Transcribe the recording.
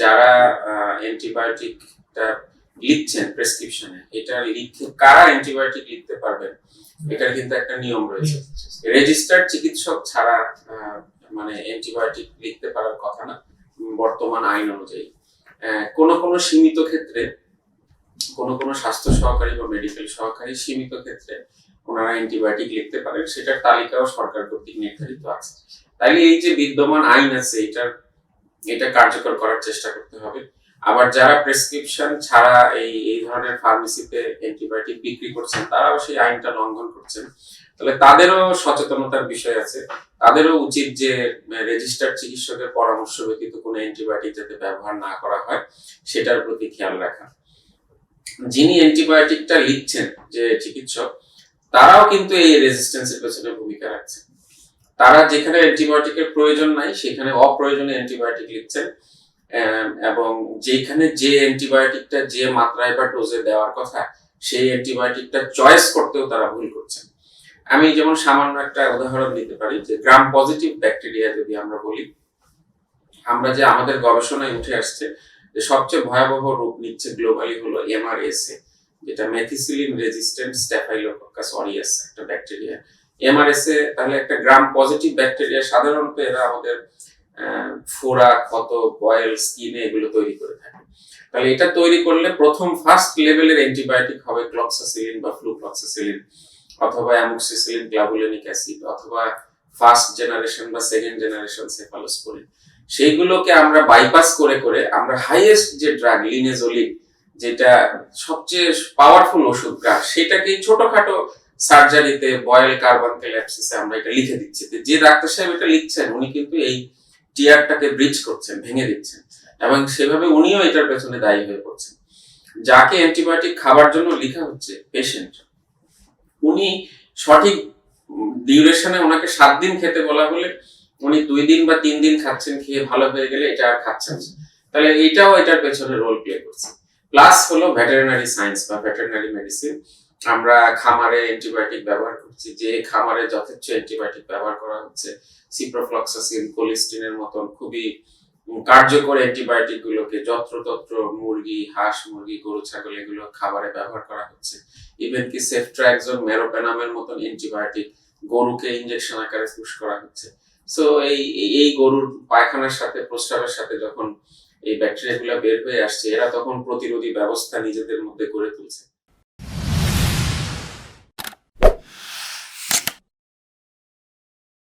যারা অ্যান্টিবায়োটিকটা লিখছেন প্রেসক্রিপশনে এটা লিখতে কারা অ্যান্টিবায়োটিক লিখতে পারবেন? এটার কিন্তু একটা নিয়ম রয়েছে। রেজিস্টার্ড চিকিৎসক ছাড়া মানে অ্যান্টিবায়োটিক লিখতে পারার কথা না, বর্তমান আইন অনুযায়ী। কোনো কোনো সীমিত ক্ষেত্রে, কোনো কোনো স্বাস্থ্য সহকারী বা মেডিকেল সহকারী সীমিত ক্ষেত্রে ওনারা অ্যান্টিবায়োটিক লিখতে পারেন, সেটার তালিকাও সরকার কর্তৃক নির্ধারিত আছে। তাইলে এই যে বিদ্যমান আইন আছে, এটার এটা কার্যকর করার চেষ্টা করতে হবে। আবার যারা প্রেসক্রিপশন ছাড়া এই এই ধরনের ফার্মেসিতে অ্যান্টিবায়োটিক বিক্রি করছেন, তারাও সেই আইনটা লঙ্ঘন করছেন। তাহলে তাদেরও সচেতনতার বিষয় আছে। তাদেরও উচিত যে রেজিস্টার্ড চিকিৎসকের পরামর্শ ব্যতীত কোনো অ্যান্টিবায়োটিক যাতে ব্যবহার না করা হয়, সেটার প্রতি খেয়াল রাখা। যিনি অ্যান্টিবায়োটিকটা লিখছেন যে চিকিৎসক, তারাও কিন্তু এই রেজিস্ট্যান্সের পেছনে ভূমিকা রাখছেন। তারা যেখানে অ্যান্টিবায়োটিকের প্রয়োজন নাই, সেখানে অপ্রয়োজনীয় অ্যান্টিবায়োটিক লিখছেন। এবং যেখানে যে অ্যান্টিবায়োটিকটা যে মাত্রায় বা ডোজে দেওয়ার কথা, সেই অ্যান্টিবায়োটিকটা চয়েস করতেও তারা ভুল করছেন। আমি যেমন সামান্য একটা উদাহরণ দিতে পারি যে গ্রাম পজিটিভ ব্যাকটেরিয়া যদি আমরা বলি, আমরা যে আমাদের গবেষণায় উঠে আসছে যে সবচেয়ে ভয়াবহ রূপ নিচ্ছে গ্লোবালি হলো এমআরএসএ যেটা মেথিসিলিন রেজিস্ট্যান্ট স্ট্যাফাইলোকক্কাস অরিয়াস একটা ব্যাকটেরিয়া এমআরএসএ তাহলে একটা গ্রাম পজিটিভ ব্যাকটেরিয়া সাধারণত এরা আমাদের ফোড়া ক্ষত বয়েল স্কিনে এগুলো তৈরি করে থাকে। তাহলে এটা তৈরি করলে প্রথম ফার্স্ট লেভেলের অ্যান্টিবায়োটিক হবে ক্লক্সাসিলিন বা ফ্লুক্লক্সাসিলিন অথবা অ্যামোক্সিসিলিন গ্লাবুলিনিক অ্যাসিড অথবা ফার্স্ট জেনারেশন বা সেকেন্ড জেনারেশন সেফালোস্পোরিন সেইগুলোকে আমরা বাইপাস করে করে আমরা হাইয়েস্ট যে ড্রাগ লিনেজোলিন যেটা সবচেয়ে পাওয়ারফুল ওষুধ সেটাকে ছোটখাটো সার্জারিতে বয়েল কার্বন ক্যালাপসিসে আমরা এটা লিখে দিচ্ছি। যে ডাক্তার সাহেব এটা লিখছেন, উনি কিন্তু এই টিয়ারটাকে ব্রিজ করছেন, ভেঙে দিচ্ছেন এবং সেভাবে উনিও এটার পেছনে দায়ী হয়ে পড়ছেন। যাকে অ্যান্টিবায়োটিক খাবার জন্য লেখা হচ্ছে পেশেন্ট উনি সঠিক ডিউরেশনে ওনাকে সাত দিন খেতে বলা হলে উনি দুই দিন বা তিন দিন খাচ্ছেন, খেয়ে ভালো হয়ে গেলে এটা আর খাচ্ছেন। তাহলে এটাও এটার পেছনে রোল প্লে করছে। প্লাস হলো ভেটেরিনারি সায়েন্স বা ভেটেরিনারি মেডিসিন আমরা খামারে অ্যান্টিবায়োটিক ব্যবহার করছি, যে খামারে যথেচ্ছ অ্যান্টিবায়োটিক ব্যবহার করা হচ্ছে সিপ্রোফ্লক্সাসিন কোলিস্টিনের মতন খুবই কার্যকর অ্যান্টিবায়োটিক গুলোকে যত্রতত্র মুরগি, হাঁস, মুরগি, গরু, ছাগল এগুলো খাবারে ব্যবহার করা হচ্ছে। ইভেন কি সেফট্রাক্সন মেরোপেনামের মতন অ্যান্টিবায়োটিক গরুকে ইনজেকশন আকারে পুশ করা হচ্ছে। সো এই, এই- গরুর পায়খানার সাথে, প্রস্রাবের সাথে যখন এই ব্যাকটেরিয়াগুলো বের হয়ে আসছে, এরা তখন প্রতিরোধী ব্যবস্থা নিজেদের মধ্যে গড়ে তুলছে।